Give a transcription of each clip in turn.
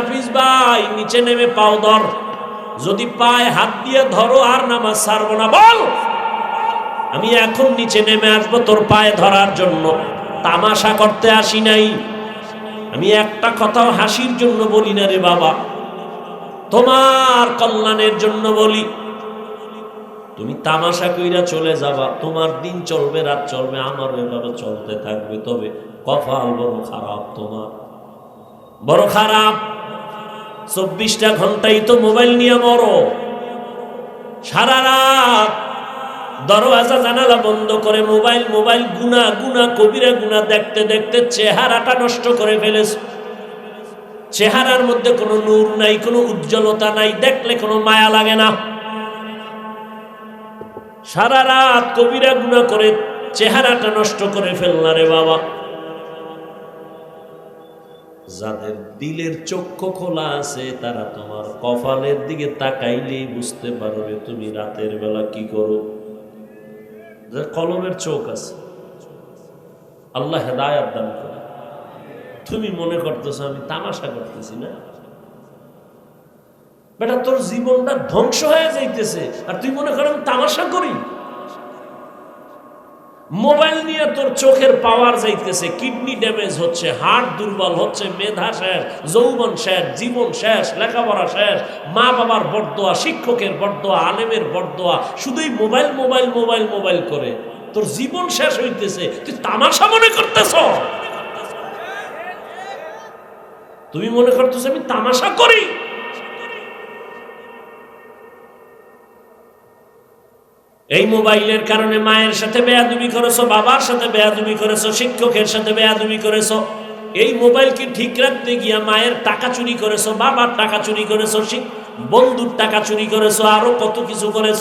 হাফিজ ভাই, নিচে নেমে পাও ধর। যদি পায়ে হাত দিয়ে ধরো আর নামাজ ছাড়বো না, বল। আমি এখন নিচে নেমে আসব তোর পায়ে ধরার জন্য। তামাশা করতে আসি নাই। আমি একটা কথাও হাসির জন্য বলি না রে বাবা। তোমার কল্যাণের জন্য বলি। তুমি তামাশা কইরা চলে যাবা। তোমার দিন চলবে, রাত চলবে, আমার এভাবে চলতে থাকবে। তবে কপাল বড় খারাপ তোমার। বড় খারাপ। চব্বিশটা ঘন্টাই তো মোবাইল নিয়ে মরো। সারা রাত দরওয়াজা জানালা বন্ধ করে মোবাইল মোবাইল গুনা গুনা, কবিরা গুনা দেখতে দেখতে চেহারাটা নষ্ট করে ফেলেছ। চেহারার মধ্যে কোনো নূর নাই, কোনো উজ্জ্বলতা নাই, দেখলে কোনো মায়া লাগে না। সারা রাত কবিরা গুনা করে চেহারাটা নষ্ট করে ফেলনা রে বাবা। যাদের দিলের চক্ষু খোলা আছে, তারা তোমার কপালের দিকে তাকাইলেই বুঝতে পারবে তুমি রাতের বেলা কি করো। কলমের চোখ আছে, আল্লাহ হেদায়াত দান করে। তুমি মনে করতেছো, আমি তামাশা করতেছি না? বেটা, তোর জীবনটা ধ্বংস হয়ে যাইতেছে, আর তুই মনে কর আমি তামাশা করি? মোবাইল নিয়ে তোর চোখের পাওয়ার যাইতেছে কিডনি ড্যামেজ হচ্ছে হার্ট দুর্বল হচ্ছে, মেধা শেষ, যৌবন শেষ, জীবন শেষ, লেখাপড়া শেষ, মা বাবার বরদোয়া, শিক্ষকের বরদোয়া, আলেমের বরদোয়া, শুধুই মোবাইল মোবাইল মোবাইল মোবাইল করে। তোর জীবন শেষ হইতেছে, তুই তামাশা মনে করতেছ? তুমি মনে করতেছ আমি তামাশা করি? এই মোবাইলের কারণে মায়ের সাথে বেয়াদুবি করেছ, বাবার সাথে বেয়াদুবি করেছ, শিক্ষকের সাথে বেয়াদুবি করেছ। এই মোবাইলকে ঠিক রাখতে গিয়া মায়ের টাকা চুরি করেছ, বাবার টাকা চুরি করেছ বন্ধুর টাকা চুরি করেছ, আরও কত কিছু করেছ?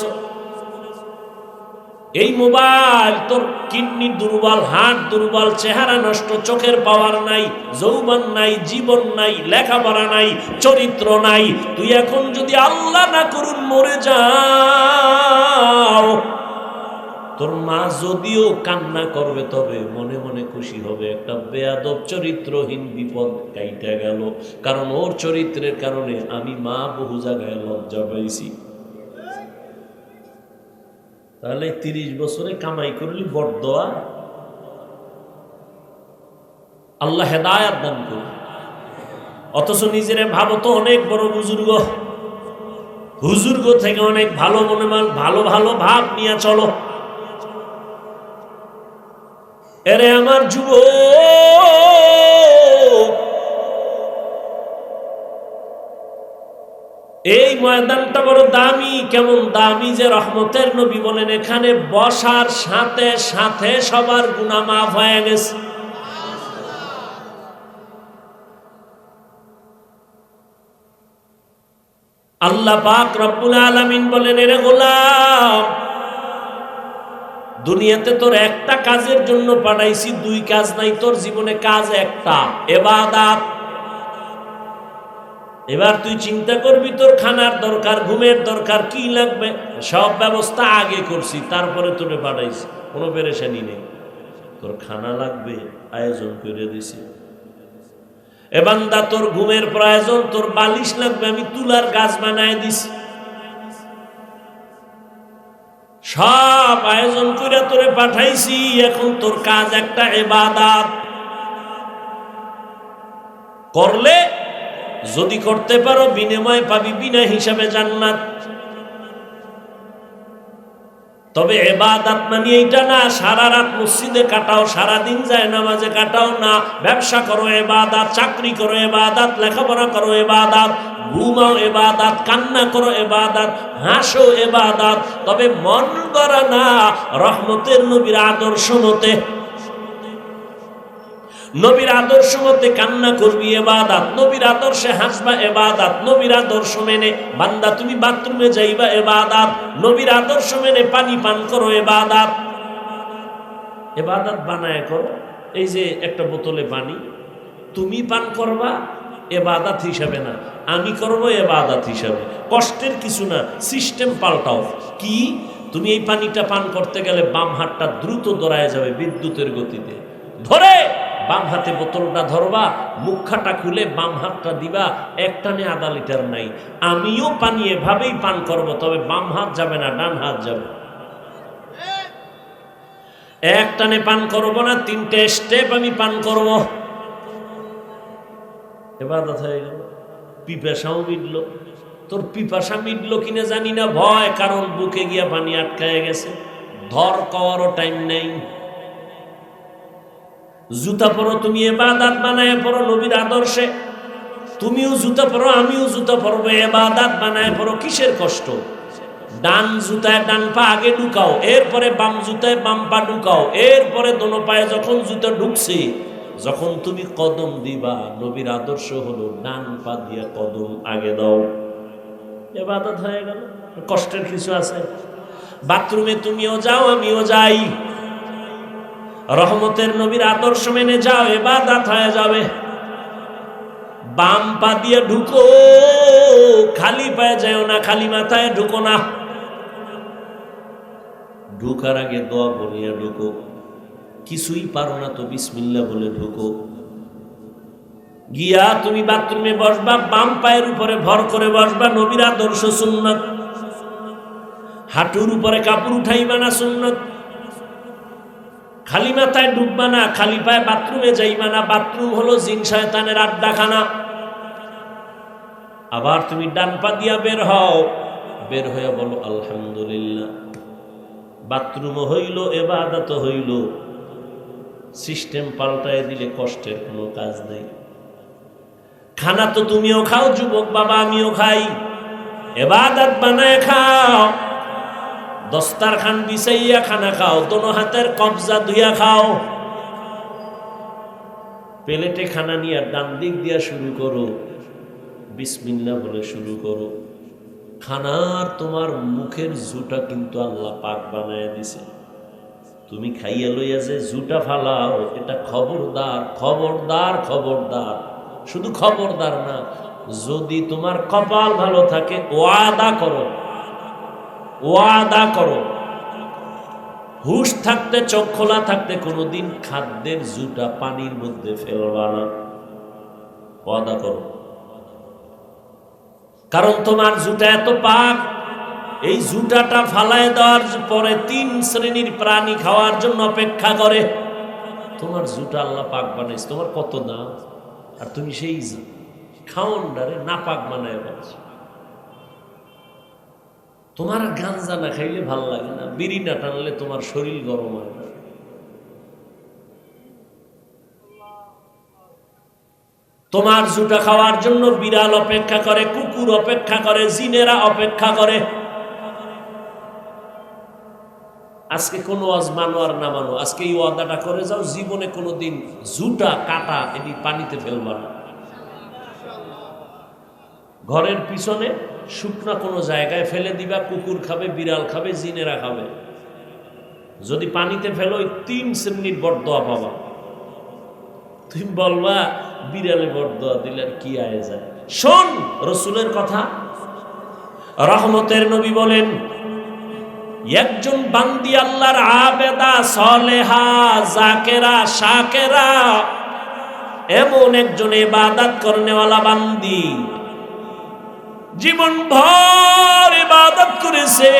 এই মোবাইল, তোর কিডনি দুর্বল হার্ট দুর্বল, চেহারা নষ্ট, চোখের পাওয়ার নাই, যৌবন নাই, জীবন নাই, লেখাপড়া নাই, চরিত্র নাই। তুই এখন যদি আল্লাহ না করুন, মরে যাও। তোর মা যদিও কান্না করবে, তবে মনে মনে খুশি হবে। একটা বেয়াদব চরিত্রহীন বিপদ কাইটা গেল। কারণ ওর চরিত্রের কারণে আমি মা বহু জায়গায় লজ্জা পাইছি। তাহলে তিরিশ বছরে কামাই করলি বরদোয়া আল্লাহ হেদায়াত দান করুন। অথচ নিজের ভাবো তো অনেক বড় বুজুর্গ। হুজুর্গ থেকে অনেক ভালো মনে মাল, ভালো ভালো ভাব নিয়ে চলো। এরে আমার যুব এই ময়দানটা বড় দামি, কেমন দামি যে রহমতের নবী বলেন, এখানে বসার সাথে সাথে সবার গুণা মাফ হয়ে গেছে। আল্লাহ পাক রব্বুল আলামিন বলেন, এরে গোলাম, দুনিয়াতে তোর একটা কাজের জন্য পাঠাইছি, দুই কাজ নাই, তোর জীবনে কাজ একটা, এবাদাত এবার তুই চিন্তা করবি, তোর খানার দরকার, ঘুমের দরকার, কি লাগবে? সব ব্যবস্থা আগে করছি, তারপরে তোরে পাঠাইছি কোনো পেরেশানি নেই। তোর খানা লাগবে, আয়োজন করে দিছি। এবান্দা তোর ঘুমের প্রয়োজন, তোর বালিশ লাগবে, আমি তুলার গাছ বানায় দিছি। সব আয়োজন করে তোরে পাঠাইছি, এখন তোর কাজ একটা এবাদাত। করলে যদি করতে পারো, বিনিময় পাবি বিনা হিসাবে জান্নাত। তবে এবাদাত মানে এইটা না সারা রাত মসজিদে কাটাও সারা দিন যায় নামাজে কাটাও না। ব্যবসা করো এবাদাত, চাকরি করো এবাদাত, লেখাপড়া করো এবাদাত, ঘুমাও এবাদাত, কান্না করো এবাদাত, হাসো এবাদাত। তবে মন করা না, রহমতের নবীর আদর্শ মতে। নবীর আদর্শ মতে কান্না করবি এবাদাত, নবীর আদর্শে হাসবা এবাদাত, নবীর আদর্শ মেনে বান্দা, তুমি বাথরুমে যাইবা এবাদাত, নবীর আদর্শ মেনে পানি পান করো এবাদাত। এবাদাত বানায় করো, এই যে একটা বোতলে পানি, তুমি পান করবা এবাদাত হিসাবে না, আমি করব এবাদাত হিসাবে। কষ্টের কিছু না, সিস্টেম পাল্টাও। কি? তুমি এই পানিটা পান করতে গেলে বাম হাতটা দ্রুত দৌড়ায় যাবে বিদ্যুতের গতিতে। ধরে! বাম হাতে বোতলটা ধরবা মুখাটা খুলে বাম হাতটা দিবা একটানে আধা লিটার নাই। আমিও পানি এভাবেই পান করব, তবে বাম হাত যাবে না, ডান হাত যাবে। একটানে পান করব না, তিনটে স্টেপ আমি পান করব। এবার কথা হয়ে গেল, পিপাসাও মিটল। তোর পিপাসা মিটলো কিনা জানি না, ভয়, কারণ বুকে গিয়া পানি আটকায় গেছে। ধর কওয়ারও টাইম নেই। জুতা পরো, তুমি এবাদাত বানায় পড়ো নবীর আদর্শে। তুমিও জুতা পরো, আমিও জুতা পরবো এবাদাত বানায় পড়ো কিসের কষ্ট? ডান জুতায় ডান পা আগে ঢুকাও, এরপরে বাম জুতায় বাম পা ঢুকাও, এরপরে দোনো পায়ে যখন জুতা ঢুকছে, যখন তুমি কদম দিবা, নবীর আদর্শ হলো ডান পা দিয়ে কদম আগে দাও। এবাদত হয়ে গেল, কষ্টের কিছু আছে। বাথরুমে তুমিও যাও, আমিও যাই। রহমতের নবীর আদর্শ মেনে যাও এবাদাত হয়ে যাবে। বাম পা দিয়ে ঢুকো, খালি পায়ে যাও না, খালি মাথায় ঢুকো না। ঢুকার আগে দোয়া বলিয়া ঢুকো। কিছুই পারো না তো বিসমিল্লা বলে ঢুকো। গিয়া তুমি বাথরুমে বসবা, বাম পায়ের উপরে ভর করে বসবা, নবীর আদর্শ সুন্নত। হাঁটুর উপরে কাপড় উঠাইবা না সুন্নত। খালি মাথায় ডুববা না, খালি পায়ে বাথরুমে যাইবা না। বাথরুম হলো জিন শয়তানের আড্ডাখানা। আবার তুমি ডান পা দিয়া বের হও। বের হয়ে বলো, আলহামদুলিল্লাহ। বাথরুমও হইল এবাদাত হইল। সিস্টেম পাল্টায় দিলে কষ্টের কোনো কাজ নেই। খানা তো তুমিও খাও, যুবক বাবা আমিও খাই। এবাদাত বানায় খাও। দস্তার খান বিছাইয়া খানা খাও, দোনো হাতের কবজা ধুইয়া খাও। প্লেটে খানা নিয়ে ডান দিক দিয়া শুরু করো বিসমিল্লা বলে শুরু করো। খানার তোমার মুখের জুটা কিন্তু আল্লাহ পাক বানায় দিছে। তুমি খাইয়া লইয়া যে জুটা ফালাও, এটা খবরদার খবরদার খবরদার। শুধু খবরদার না, যদি তোমার কপাল ভালো থাকে, ওয়াদা করো। ওয়াদা করো। হুশ থাকতে, চোখ খোলা থাকতে কোনোদিন খাদ্যের জুটা পানির মধ্যে ফেলবা না। ওয়াদা করো। কারণ তোমার জুটা এত পাক, এই জুটাটা ফালায় দেওয়ার পরে তিন শ্রেণির প্রাণী খাওয়ার জন্য অপেক্ষা করে। তোমার জুটা আল্লাহ পাক বানাইছে। তোমার কত দাম আর তুমি সেই খাওয়ানটারে না পাক বানায় বলছো তোমার গাঞ্জা না খাইলে ভালো লাগে না, বিড়ি না টানলে তোমার শরীর গরম হয় না। তোমার জুটা খাওয়ার জন্য বিড়াল অপেক্ষা করে, কুকুর অপেক্ষা করে, জিনেরা অপেক্ষা করে। আজকে কোনো ওয়াজ মানো আর না মানো, আজকে এই ওয়াদাটা করে যাও, জীবনে কোনো দিন জুটা, কাটা এটি পানিতে ফেলবা না। ঘরের পিছনে শুকনা কোনো জায়গায় ফেলে দিবা, কুকুর খাবে, বিড়াল খাবে, জিনেরা খাবে। যদি পানিতে ফেলো, ওই তিন শ্রেণির বরদোয়া পাবা। তুমি বলবা, বিড়ালে বরদোয়া দিলে আর কি আয় যায়? শোন, রসুলের কথা। রহমতের নবী বলেন, একজন বান্দি আল্লাহর আবেদা, সলেহা, জাকেরা, শাকেরা, এমন একজন ইবাদত করনেওয়ালা বান্দি। জীবন ভর ইবাদত করেছে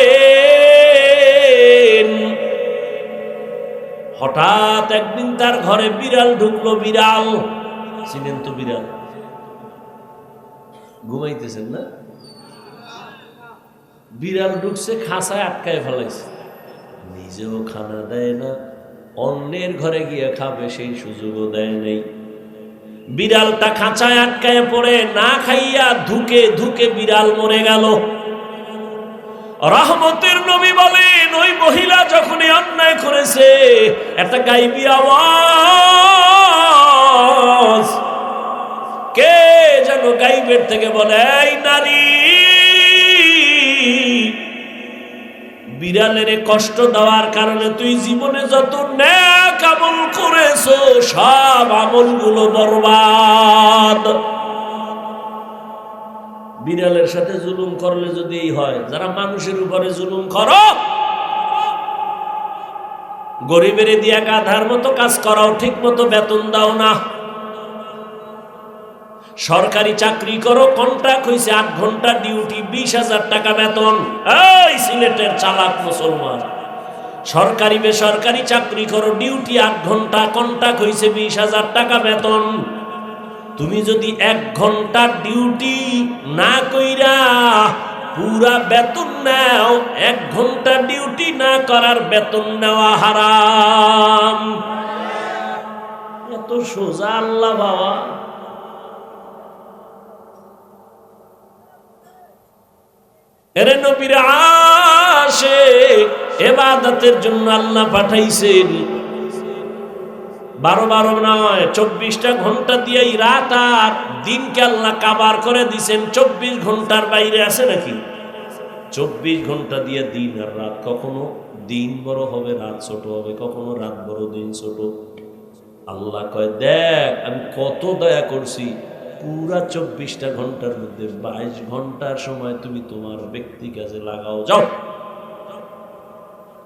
হঠাৎ একদিন তার ঘরে বিড়াল ঢুকলো, বিড়াল। চিনেন তো বিড়াল। ঘুমাইতেছেন না? বিড়াল ঢুকছে খাসায় আটকায় ফেলাইছে। নিজেও খানা দেয় না, অন্যের ঘরে গিয়ে খাবে, সেই সুযোগও দেয় নেই। বিড়ালটা খাঁচায় আটকায় পড়ে, না খাইয়া ধুকে ধুকে বিড়াল মরে গেল। রহমতের নবী বলেন, ওই মহিলা যখন অন্যায় করেছে, একটা গাইবি আওয়াজ। কে যেন গাইবের থেকে বলে, এই নারী, বিড়ালের কষ্ট দেওয়ার কারণে তুই জীবনে যত ন্যাক আমল করেছ? সব আমলগুলো বরবাদ। বিড়ালের সাথে জুলুম করলে যদি হয়, যারা মানুষের উপরে জুলুম করো, গরিবের দিয়া গাধার মতো কাজ করাও, ঠিক মতো বেতন দাও না। সরকারি চাকরি করো কন্ট্রাক্ট হয়েছে আট ঘণ্টা ডিউটি বিশ হাজার টাকা বেতন। এই সিলেটের চালাক মুসলমান। সরকারি বেসরকারি চাকরি করো, ডিউটি আট ঘণ্টা কন্ট্রাক্ট হয়েছে বিশ হাজার টাকা বেতন। তুমি যদি এক ঘণ্টা ডিউটি না কইরা পুরা বেতন নাও, এক ঘণ্টা ডিউটি না করার বেতন নেওয়া হারাম। এত সোজা আল্লাহ বাবা। এরে নবীর আসে এবাদতের জন্য আল্লাহ পাঠাইছেন। বারো বারো নয়, চব্বিশটা ঘণ্টা দিয়েই রাত আর দিনকে আল্লাহ কাবার করে দিছেন। চব্বিশ ঘণ্টার বাইরে আছে নাকি? চব্বিশ ঘণ্টা দিয়ে দিন আর রাত। কখনো দিন বড় হবে, রাত ছোট হবে, কখনো রাত বড়, দিন ছোট। আল্লাহ কয়, দেখ, আমি কত দয়া করছি। পুরা চব্বিশটা ঘণ্টার মধ্যে বাইশ ঘণ্টার সময় তুমি তোমার ব্যক্তি কাজে লাগাও, যাও।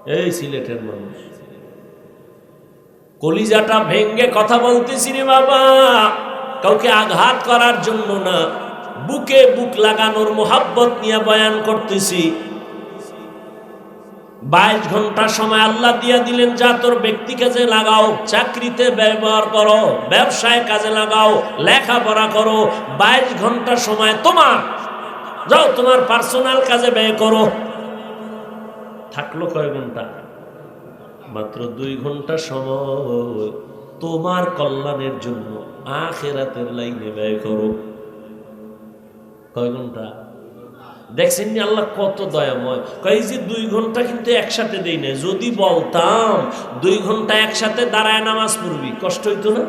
এই সিলেটের মানুষ। কলিজাটা ভেঙ্গে কথা বলতেছি রে বাবা। কাউকে আঘাত করার জন্য না, বুকে বুক লাগানোর মোহাব্বত নিয়ে বয়ান করতেছি। বাইশ ঘণ্টা সময় আল্লাহ দিয়া দিলেন, যা তোর ব্যক্তি কাজে লাগাও, চাকরিতে ব্যবহার করো, ব্যবসায় কাজে লাগাও, লেখাপড়া করো, বাইশ ঘণ্টা সময় তোমার, যাও তোমার পার্সোনাল কাজে ব্যয় করো। থাকল কয় ঘণ্টা? মাত্র দুই ঘণ্টা সময় তোমার কল্যাণের জন্য আখেরাতের লাইনে ব্যয় করো। কয় ঘণ্টা? দেখছেন নি আল্লাহ কত দয়াময়? কয় যে দুই ঘণ্টা কিন্তু একসাথে দেই না যদি বলতাম, দুই ঘণ্টা একসাথে দাঁড়ায় নামাজ পড়বি, কষ্ট হইতো না?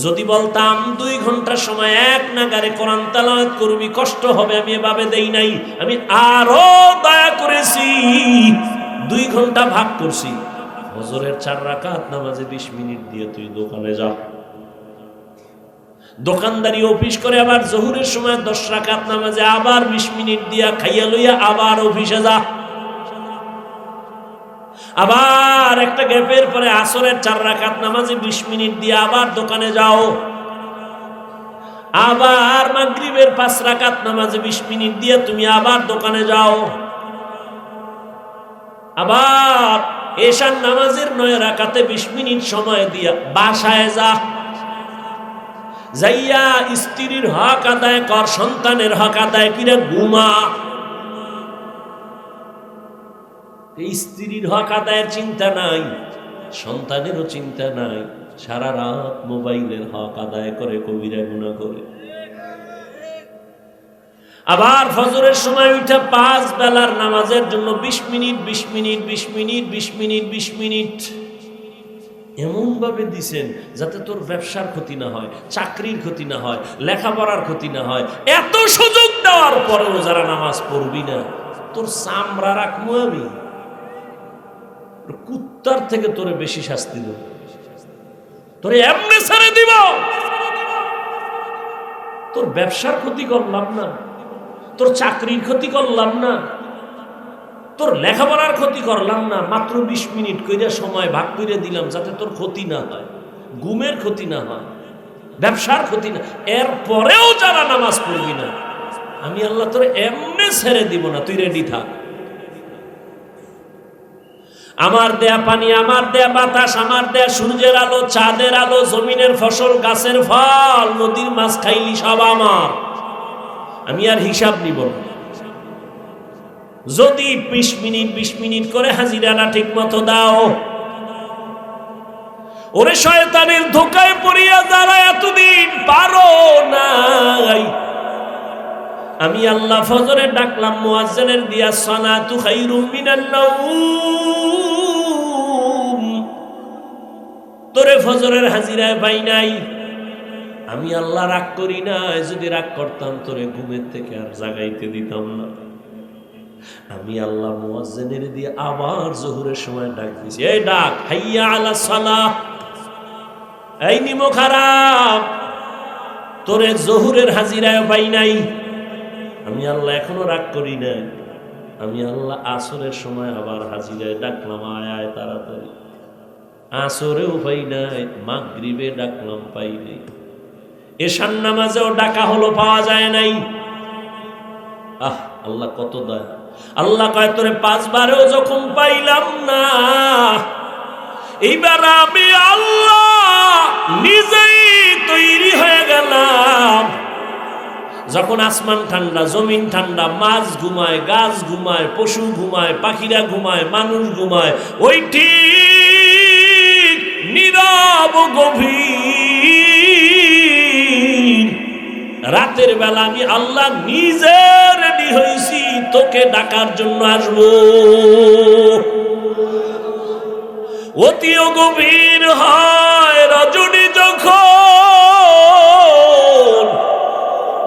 যদি বলতাম, দুই ঘণ্টার সময় এক নাগারে কোরআন তালাওয়াত করবি, কষ্ট হবে, আমি এভাবে দেই নাই। আমি আরও দয়া করেছি, দুই ঘণ্টা ভাগ করছি। হজরের চার রাকাত নামাজে বিশ মিনিট দিয়ে তুই দোকানে যা। দোকানদারি অফিস করে আবার জহুরের সময় দশ রাকাত নামাজে আবার বিশ মিনিট দিয়া খাইয়া লইয়া আবার অফিসে যা। আবার একটা গ্যাপের পরে আসরের চার রাকাত নামাজে বিশ মিনিট দিয়ে আবার দোকানে যাও। আবার মাগরিবের পাঁচ রাকাত নামাজে বিশ মিনিট দিয়ে তুমি আবার দোকানে যাও। আবার এশার নামাজের নয় রাকাতে বিশ মিনিট সময় দিয়া বাসায় যা। যাইয়া স্ত্রীর হক আদায় কর, সন্তানের হক আদায় কিরে ঘুমা? স্ত্রীর হক আদায়ের চিন্তা নাই, সন্তানেরও চিন্তা নাই, সারা রাত মোবাইলের হক আদায় করে কবিরা গুণা করে। আবার ফজরের সময় উঠে পাঁচ বেলার নামাজের জন্য বিশ মিনিট বিশ মিনিট বিশ মিনিট বিশ মিনিট বিশ মিনিট। এমন ভাবে দিছেন যাতে তোর ব্যবসার ক্ষতি না হয়, চাকরির ক্ষতি না হয়, লেখাপড়ার ক্ষতি না হয়। এত সুযোগ দেওয়ার পরেও যারা নামাজ পড়বি না, তোর চামড়া রাখব আমি। কুত্তার থেকে তোরে বেশি শাস্তি দেব। তোরে এমনি ছেড়ে দিব। তোর ব্যবসার ক্ষতি করলাম না, তোর চাকরির ক্ষতি করলাম না। তোর লেখাপড়ার ক্ষতি করলাম না, মাত্র বিশ মিনিট কইরা সময় ভাগ করে দিলাম যাতে তোর ক্ষতি না হয়, ঘুমের ক্ষতি না হয়, ব্যবসার ক্ষতি না, এর পরেও যারা নামাজ পড়বি না, আমি আল্লাহ তোর এমনি ছেড়ে দিব না, তুই রেডি থাক। আমার দেয়া পানি, আমার দেয়া বাতাস, আমার দেয়া সূর্যের আলো, চাঁদের আলো, জমিনের ফসল, গাছের ফল, নদীর মাছ খাইলি সব আমার। আমি আর হিসাব নিব না। যদি বিশ মিনিট বিশ মিনিট করে হাজিরানা ঠিক মতো দাও। ওরে শয়তানের ধোকায় পড়িয়া যারা এতদিন পারো নাই। আমি আল্লাহ ফজরে ডাকলাম, মুয়াজ্জিনের দিয়া, সালাতু খাইরুম মিনান নাউম তোরে ফজরের হাজিরায় পাই নাই। আমি আল্লাহ রাগ করি না যদি রাগ করতাম তোরে ঘুমের থেকে আর জাগাইতে দিতাম না। আমি আল্লাহ মুয়াজ্জিনের দিয়ে আবার জোহরের সময় ডাক দিছি এই ডাক, হাইয়া আলা সালাহ। এই নিমো খারাপ। তোরে জহুরের হাজিরায় পাই নাই। আমি আল্লাহ এখনও রাগ করি না আমি আল্লাহ আসরের সময় আবার হাজিরায় ডাকলাম, আয় তাড়াতাড়ি। আসরেও পাই নাই, মাগরিবে ডাকলাম, পাই নাই। এশান নামাজেও ডাকা হলো, পাওয়া যায় নাই। আহ, আল্লাহ কত দয়া। আল্লাহ কয়, তোরে পাঁচবারেও যখন পাইলাম না, এইবার আমি আল্লাহ নিজেই তৈরি হয়ে গেলাম। যখন আসমান ঠান্ডা, জমিন ঠান্ডা, মাছ ঘুমায়, গাছ ঘুমায়, পশু ঘুমায়, পাখিরা ঘুমায়, মানুষ ঘুমায়, ওই ঠিক নীরব গভীর রাতের বেলা আমি আল্লাহ নিজে রেডি হয়েছি, তোকে ডাকার জন্য আসব। অতিও গভীর হয় রজনী যখন,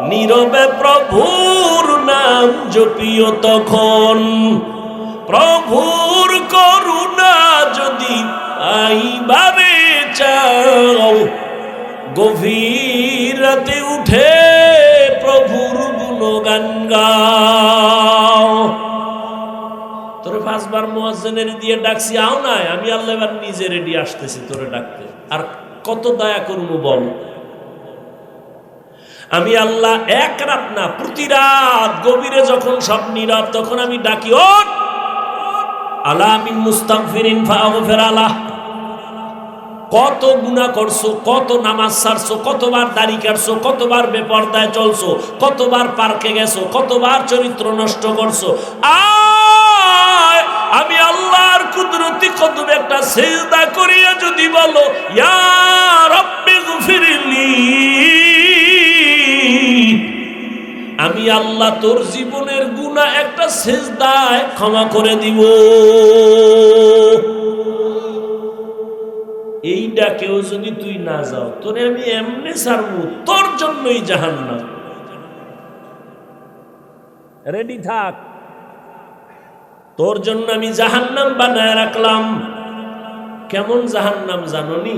নীরবে প্রভুর নাম জপিও তখন। প্রভুর করুণা যদি আইবারে চাও, গভীর রাতে উঠে প্রভুর গুণগান গাও। তোরে পাঁচবার মোয়াজ্জেনের দিয়ে ডাকছি, আও নাই, আমি আল্লাহ এবার নিজে রেডি আসতেছি তোরে ডাকতে। আর কত দয়া করব বল। আমি আল্লাহ এক রাত না, প্রতি রাত গভীরে যখন সব নীরব, তখন আমি ডাকি, ওঠ! আলা মিন মুস্তাগফিরিন ফাগফির আলাহ। কত গুনাহ করছ, কত নামাজ ছাড়ছো কতবার দাড়ি কাটছো, কতবার বেপর্দায় চলছো, কতবার পার্কে গেছো, কতবার চরিত্র নষ্ট করছ। আমি আল্লাহর কুদরতি কত একটা সেজদা করিয়া যদি বলো, ইয়া রব্বি আমি আল্লাহ তোর জীবনের গুণা একটা সেজদায় ক্ষমা করে দিব। এইটা কেউ যদি তুই না যাও, তোরে আমি এমনি ছাড়বো, তোর জন্যই জাহান না রেডি থাক। তোর জন্য আমি জাহান্নাম বানায় রাখলাম। কেমন জাহান্নাম জাননি?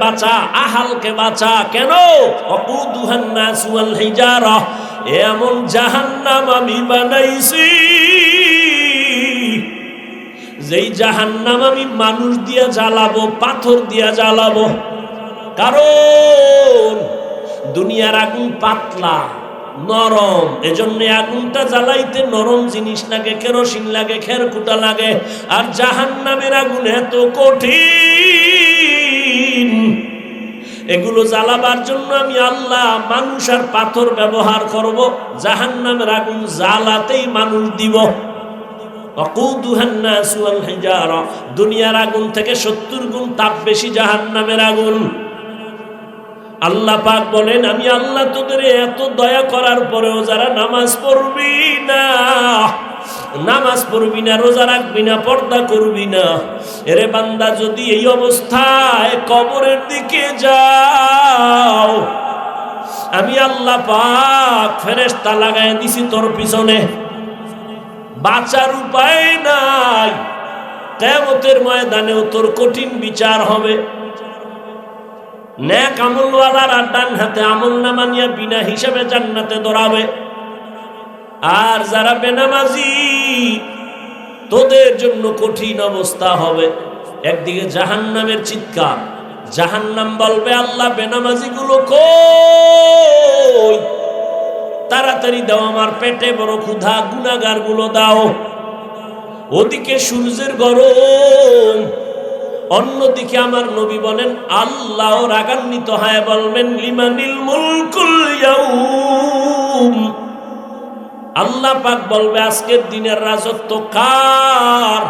বাঁচা, আহালকে বাঁচা। কেন? এমন জাহান্নাম আমি বানাইছি। যেই জাহান্নাম আমি মানুষ দিয়া জ্বালাবো, পাথর দিয়া জ্বালাবো। কারণ দুনিয়ার আগুন পাতলা, নরম। এজন্য আগুনটা জ্বালাইতে নরম জিনিস লাগে, কেরোসিন লাগে খেরকুটা লাগে। আর জাহান নামের আগুন এত কঠিন। এগুলো জ্বালাবার জন্য আমি আল্লাহ মানুষ আর পাথর ব্যবহার করব জাহান নামের আগুন জ্বালাতেই মানুষ দিব। দুনিয়ার আগুন থেকে সত্তর গুণ তাপ বেশি জাহান নামের আগুন। আল্লাহ পাক বলেন, আমি আল্লাহ তোদের এত দয়া করার পরেও যারা নামাজ পড়বি না। নামাজ পড়বি না, রোজা রাখবি না, পর্দা করবি না। এরে বান্দা, যদি এই অবস্থায় কবরের দিকে যাও, আমি আল্লাহ পাক ফেরেশতা লাগাই দিছি তোর পিছনে। বাঁচার উপায় নাই। কেমতের ময়দানেও তোর কঠিন বিচার হবে। ন্যাক আমলওয়ালার ডান হাতে আমল নামা নিয়ে বিনা হিসাবে জান্নাতে দৌড়াবে। আর যারা বেনামাজি, তোদের জন্য কঠিন অবস্থা হবে। একদিকে জাহান্নামের চিৎকার, জাহান্নাম বলবে, আল্লাহ বেনামাজি গুলো কই? তাড়াতাড়ি দাও আমার পেটে, বড় ক্ষুধা গুনাগারগুলো দাও। ওদিকে সূর্যের গরম, অন্যদিকে আমার নবী বলেন আল্লাহ রাগান্বিত হয় বলবেন, লিমানিল মুলকুল ইয়াউম। আল্লাহ পাক বলবে, আজকের দিনের রাজত্ব কার?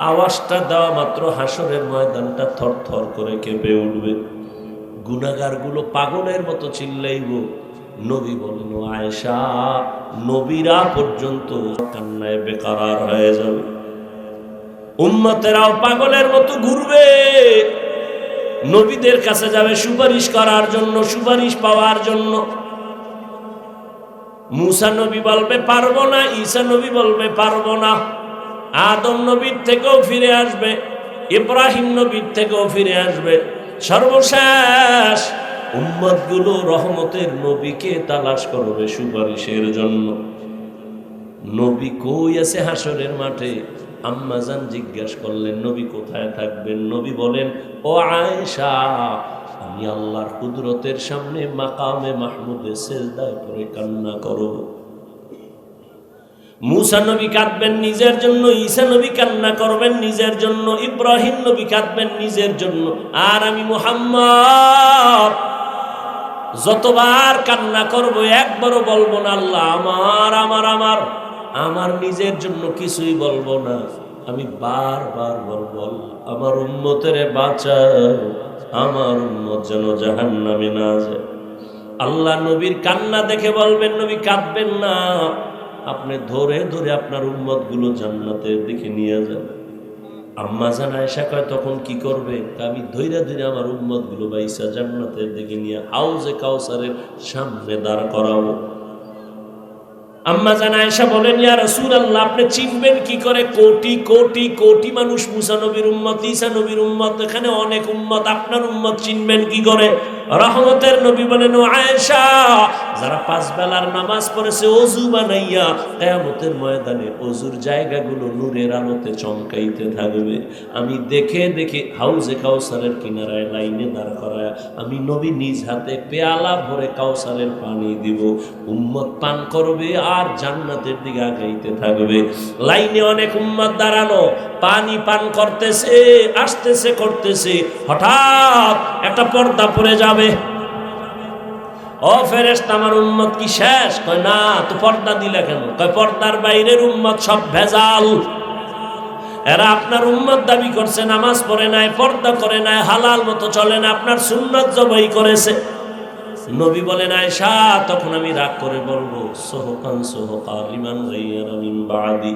আওয়াজটা দেওয়া মাত্র হাসরের ময়দানটা থর থর করে কেঁপে উঠবে। গুনাগারগুলো পাগলের মতো চিল্লাইব। নবী বলেন "ও আয়েশা, নবীরা পর্যন্ত কান্নায় বেকারার হয়ে যাবে। উম্মতেরাও পাগলের মতো ঘুরবে। নবীদের কাছে যাবে সুপারিশ করার জন্য, সুপারিশ পাওয়ার জন্য। মুসা নবী বলবে, পারব না। ঈসা নবী বলবে, পারব না। আদম নবীর থেকেও ফিরে আসবে, ইব্রাহিম নবীর থেকেও ফিরে আসবে। সর্বশেষ উম্মতগুলো রহমতের নবীকে তালাশ করবে সুপারিশের জন্য। নবী কই আছে হাসরের মাঠে? আম্মাজান জিজ্ঞাসা করলেন, নবী কোথায় থাকবেন? নবী বলেন, ও আয়েশা আমি আল্লাহর কুদরতের সামনে মাকামে মাহমুদে সেজদায় করে কান্না করব মুসা নবী কাঁদবেন, নিজের জন্য, ঈসা নবী কান্না করবেন, নিজের জন্য, ইব্রাহিম নবী কাঁদবেন, নিজের জন্য। আর আমি মুহাম্মদ, যতবার কান্না করব, একবারও বলব না, আল্লাহ, আমার আমার আমার আমার নিজের জন্য কিছুই বলব না। আমি বারবার বলব আমার উন্মতের বাঁচাও, আমার উন্মত যেন জাহান নামে না যায়। আল্লাহ নবীর কান্না দেখে বলবেন, নবী, কাঁদবেন না। আপনি ধরে ধরে আপনার উম্মতগুলো জান্নাতের দিকে নিয়ে যান। আম্মা জান আয়সা কয়, তখন কি করবে? আমি ধৈরা ধৈরে আমার উম্মতগুলো বাইসা জান্নাতের দিকে নিয়ে হাউজে কাউসারের সামনে দাঁড় করাবো। আম্মা জানা এসা বলেন, ইয়া রাসূলুল্লাহ, আপনি চিনবেন কি করে? কোটি কোটি কোটি মানুষ মুসা নবীর উম্মত, ঈসা নবীর উম্মত, এখানে অনেক উম্মত, আপনার উম্মত চিনবেন কি করে? রহমতের নবী বলেন, ও আয়েশা, যারা পাঁচ বেলার নামাজ পড়েছে, অজু বানাইয়া কিয়ামতের ময়দানে অজুর জায়গাগুলো নূরের আলোতে চমকাইতে থাকবে। আমি দেখে দেখে হাউজে কাউসারের কিনারায় লাইনে দাঁড় করায় আমি নবী নিজ হাতে পেয়ালা ভরে কাউসারের পানি দিব। উম্মত পান করবে আর জান্নাতের দিকে আগাইতে থাকবে। লাইনে অনেক উম্মত দাঁড়ানো, পানি পান করতেছে, আসতেছে, করতেছে। হঠাৎ একটা পর্দা পড়ে যাবে ও ফেরেস্ত আমার উম্মত কি শেষ? কয়, না, তো পর্দা দিলে কেন? কয়, পর্দার বাইরের উম্মত সব ভেজাল। এরা আপনার উম্মত দাবি করছে, নামাজ পড়ে নাই, পর্দা করে নাই, হালাল মতো চলে না, আপনার সুন্নত জবাই করেছে। নবী বলেন আয়সা তখন আমি রাগ করে বলব, সোহকান সোহকাল ইমান বাদি।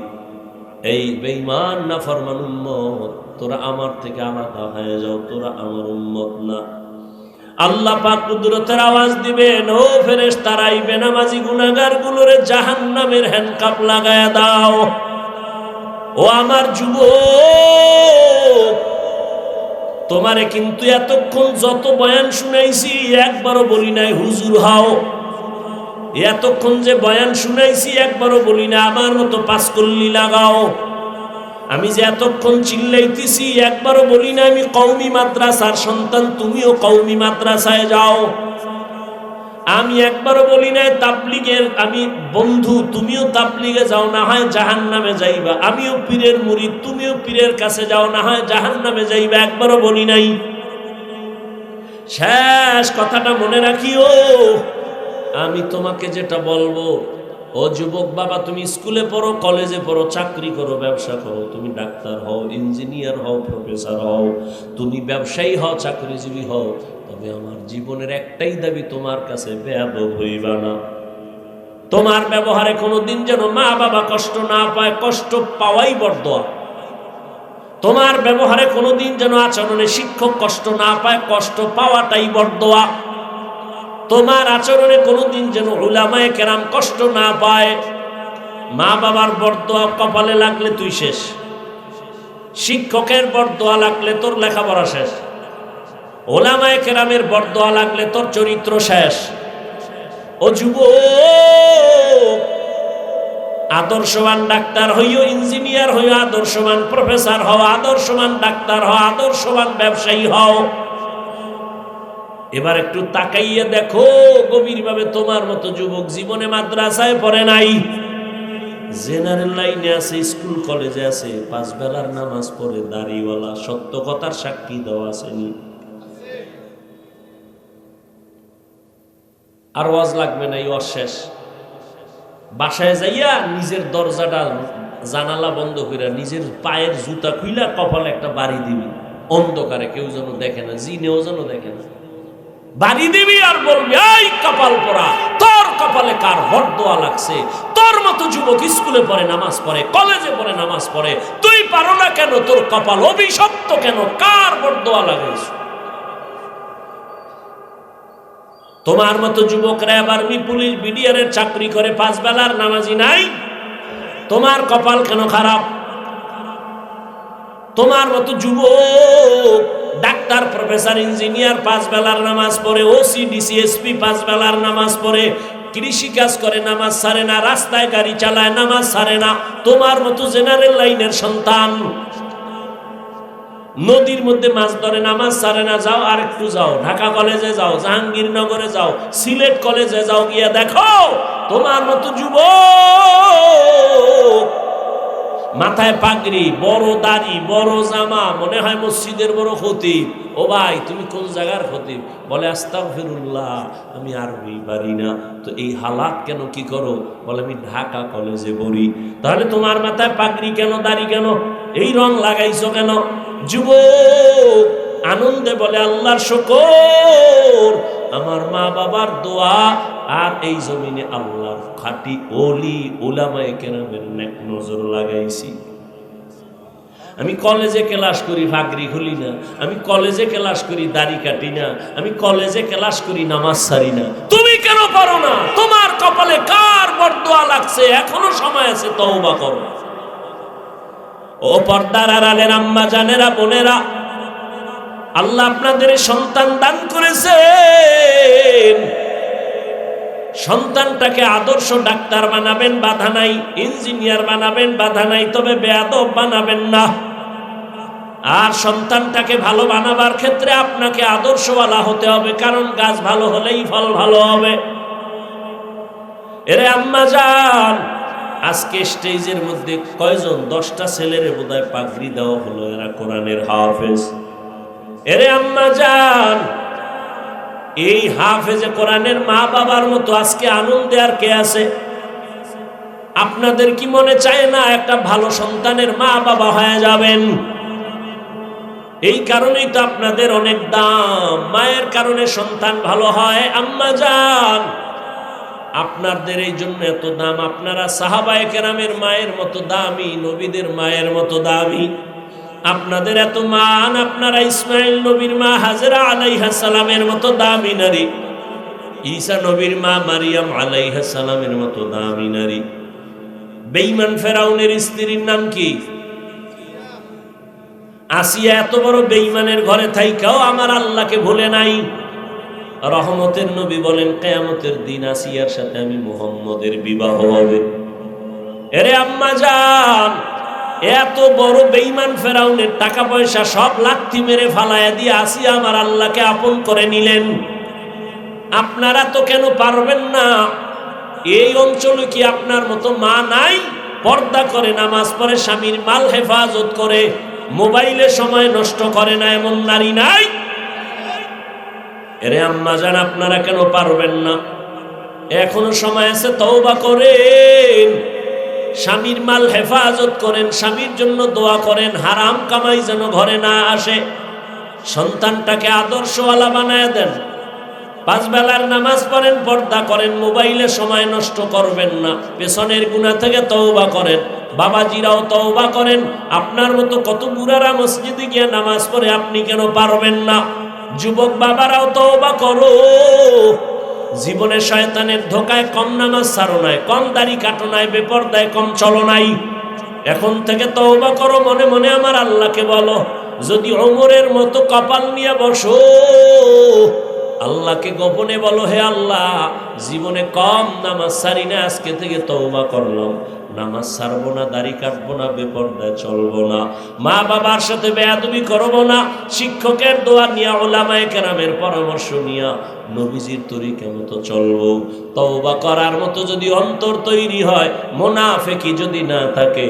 এই বেঈমান না ফরমান উম্মত, তোরা আমার থেকে আলাদা হয়ে যাও, তোরা আমার উম্মত না। আল্লাহ পাক কুদরতের আওয়াজ দিবেন, ও ফেরেশ তারাই বেনামাজি গুনাহগার গুলোরে জাহান্নামের হ্যান্ডকাপ লাগায়া দাও। ও আমার যুব তোমারে কিন্তু এতক্ষণ যত বয়ান শুনাইছি, একবারও বলি নাই, হুজুর হাও। এতক্ষণ যে বয়ান শুনাইছি, একবারও বলি না আমার মতো পাস করলি লাগাও। আমি যে এতক্ষণ চিল্লাইতেছি, একবারও বলি না, আমি কৌমি মাদ্রাসার সন্তান, তুমিও কৌমি মাদ্রাসায় যাও। আমি একবারও বলি না, তাবলিগের আমি বন্ধু, তুমিও তাবলিগে যাও, না হয় জাহান নামে যাইবা। আমিও পীরের মুড়ি তুমিও পীরের কাছে যাও, না হয় জাহান নামে যাইবা, একবারও বলি নাই। শেষ কথাটা মনে রাখিও, আমি তোমাকে যেটা বলব ও যুবক বাবা, তুমি স্কুলে পড়ো, কলেজে পড়ো, চাকরি করো, ব্যবসা করো, তুমি ডাক্তার হও, ইঞ্জিনিয়ার হও, প্রফেসর হও, তুমি ব্যবসায়ী হও, চাকরিজীবী হও, তবে আমার জীবনের একটাই দাবি, তোমার কাছে বেয়াদ হইবা না। তোমার ব্যবহারে কোনোদিন যেন মা বাবা কষ্ট না পায়, কষ্ট পাওয়াই বরদোয়া। তোমার ব্যবহারে কোনোদিন যেন আচরণে শিক্ষক কষ্ট না পায়, কষ্ট পাওয়াটাই বরদোয়া। তোমার আচরণে কোনোদিন যেন উলামায়ে কেরাম কষ্ট না পায়। মা বাবার বরদোয়া কপালে লাগলে তুই শেষ। শিক্ষকের বরদোয়া লাগলে তোর লেখাপড়া শেষ। ওলামায়ে কেরামের বরদোয়া লাগলে তোর চরিত্র শেষ। ও যুব আদর্শবান ডাক্তার হইও ইঞ্জিনিয়ার হইও, আদর্শবান প্রফেসর হও, আদর্শবান ডাক্তার হও, আদর্শবান ব্যবসায়ী হও। এবার একটু তাকাইয়ে দেখো, গভীরভাবে তোমার মতো যুবক জীবনে মাদ্রাসায় পড়ে নাই। জেনারেল লাইনে আছে, স্কুল কলেজে আছে, পাঁচ বেলার নামাজ পড়ে দাড়িওয়ালা, সত্য কথার সাক্ষী দেওয়া আসেনি আর ওয়াজ লাগবে না, এই অশেষ বাসায় যাইয়া নিজের দরজাটা, জানালা বন্ধ করে নিজের পায়ের জুতা খুইলা কপালে একটা বাড়ি দিবি। অন্ধকারে কেউ যেন দেখে না, জিনেও যেন দেখে না। বাড়ি দিবি আর বলবি, এই কপাল পরা তোর কপালে কার হর দোয়া লাগছে? তোর মতো যুবক স্কুলে পড়ে নামাজ পড়ে, কলেজে পড়ে নামাজ পড়ে, তুই পারো না কেন? তোর কপাল অভিশপ্ত কেন? কার বরদোয়া লাগাইছ তোমার মতো যুবকরা এবার মি পুলিশ, বিডিআরের চাকরি করে পাঁচ বেলার নামাজি নাই? তোমার কপাল কেন খারাপ? তোমার মতো যুবক, ডাক্তার, প্রফেসর, ইঞ্জিনিয়ার, পাঁচ বেলার নামাজ পড়ে ওসি ডিসি এসপি পাঁচ বেলার নামাজ পড়ে, কৃষি কাজ করে, নামাজ সারে না, রাস্তায় গাড়ি চালায়, নামাজ সারে না, তোমার মতো জেনারেল লাইনের সন্তান। নদীর মধ্যে মাছ ধরে, নামাজ সারে না, যাও আর একটু যাও, ঢাকা কলেজে যাও, জাহাঙ্গীরনগরে যাও, সিলেট কলেজে যাও, গিয়া দেখো, তোমার মতো যুবক মাথায় পাগড়ি, বড় দাড়ি, বড় জামা, মনে হয় মসজিদের বড় খতিব। ও ভাই, তুমি কোন জায়গার খতিব? বলে আস্তাগ ফিরুল্লাহ আমি আরবি পারি না। তো এই হালাত কেন কি করো? বলে, আমি ঢাকা কলেজে পড়ি। তাহলে তোমার মাথায় পাগড়ি কেন, দাড়ি কেন? এই রং লাগাইছো কেন? যুবক, আনন্দে বলে, আল্লাহর শকর। আমার মা বাবার দোয়া আর এই জমিনে আল্লাহর খাটি ওলি ওলামায়ে কেরামের নেক নজর লাগাইছি। আমি কলেজে ক্লাস করি, ভাগরি খুলি না। আমি কলেজে ক্লাস করি, দাড়ি কাটি না। আমি কলেজে ক্লাস করি, নামাজ সারি না। তুমি কেন পারো না? তোমার কপালে কার বরদোয়া লাগছে? এখনও সময় আছে, তওবা করো। ও পর্দার আড়ালের আম্মা, জানেরা, বোনেরা, আল্লাহ আপনাদের সন্তান দান করেছেন। সন্তানটাকে আদর্শ ডাক্তার বানাবেন, বাধা নাই, ইঞ্জিনিয়ার বানাবেন, বাধা নাই, তবে বেয়াদব বানাবেন না। আর সন্তানটাকে ভালো বানাবার ক্ষেত্রে আপনাকে আদর্শওয়ালা হতে হবে, কারণ গাছ ভালো হলেই ফল ভালো হবে। এরে আম্মা যান আজকে স্টেজের মধ্যে কয়জন? দশটা ছেলের বোধহয় পাগড়ি দেওয়া হলো এরা কোরআনের হাফেজ। এরে আম্মা যান এই হাফেজে কোরআনের মা বাবার মতো আজকে আনন্দে আর কে আছে? আপনাদের কি মনে চায় না একটা ভালো সন্তানের মা বাবা হয়ে যাবেন? এই কারণেই তো আপনাদের অনেক দাম। মায়ের কারণে সন্তান ভালো হয়। আম্মা যান, আপনাদের এই জন্য এত দাম। আপনারা সাহাবায়ে কেরামের মায়ের মতো দামি, নবীদের মায়ের মতো দামি। আপনাদের এত মান আপনারা ইসমাইল নবীর মা হাজরা আলাইহা সালামের মতো দামি নারী। ঈসা নবীর মা মারিয়াম আলাইহা সালামের মতো দামি নারী। বেঈমান ফেরাউনের স্ত্রীর নাম কি? আসিয়া এত বড় বেঈমানের ঘরে থাইকাও আমার আল্লাহকে ভুলে নাই। রহমতের নবী বলেন, কেয়ামতের দিন আসিয়ার সাথে আমি মুহাম্মদের বিবাহ হবে। এরে আম্মা যান এত বড় বেইমান ফেরাউনের টাকা পয়সা সব লাথি মেরে ফালাইয়া দিয়ে আসিয়া আমার আল্লাহকে আপন করে নিলেন। আপনারা তো কেন পারবেন না? এই অঞ্চলে কি আপনার মতো মা নাই? পর্দা করে, নামাজ পড়ে, স্বামীর মাল হেফাজত করে, মোবাইলে সময় নষ্ট করে না এমন নারী নাই? এরে আম্মা জান, আপনারা কেন পারবেন না? এখনও সময় আছে, তওবা করেন। স্বামীর মাল হেফাজত করেন, স্বামীর জন্য দোয়া করেন, হারাম কামাই যেন ঘরে না আসে। সন্তানটাকে আদর্শওয়ালা বানায় দেন। পাঁচ বেলার নামাজ পড়েন, পর্দা করেন, মোবাইলে সময় নষ্ট করবেন না। পেছনের গুণা থেকে তওবা করেন। বাবাজিরাও তওবা করেন। আপনার মতো কত বুড়ারা মসজিদে গিয়ে নামাজ পড়ে আপনি কেন পারবেন না? যুবক বাবারাও তওবা করো। জীবনে শয়তানের ধোকায় কম নামাজ সারো নাই, কম দাড়ি কাটো নাই, বেপরদায় কম চলো নাই। এখন থেকে তওবা করো, মনে মনে আমার আল্লাহকে বলো, যদি ওমরের মতো কপাল নিয়ে বসো, আল্লাহকে গোপনে বলো, হে আল্লাহ, জীবনে কম নামাজ সারি না আজকে থেকে তওবা করলাম। নামাজ ছাড়বো না, দাড়ি কাটবো না, বেপর্দায় চলবো না। মা বাবার সাথে বেয়াদবি করব না, শিক্ষকের দোয়া নিয়া, ওলামায়ে কেরামের পরামর্শ নিয়া নবীজির তরিকা মতো চলবো। তওবা করার মতো যদি অন্তর তৈরি হয়, মোনাফেকি যদি না থাকে,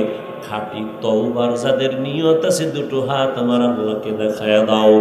খাঁটি তওবার যাদের নিয়ত আছে, দুটো হাত আমার আল্লাহকে দেখায় দাও।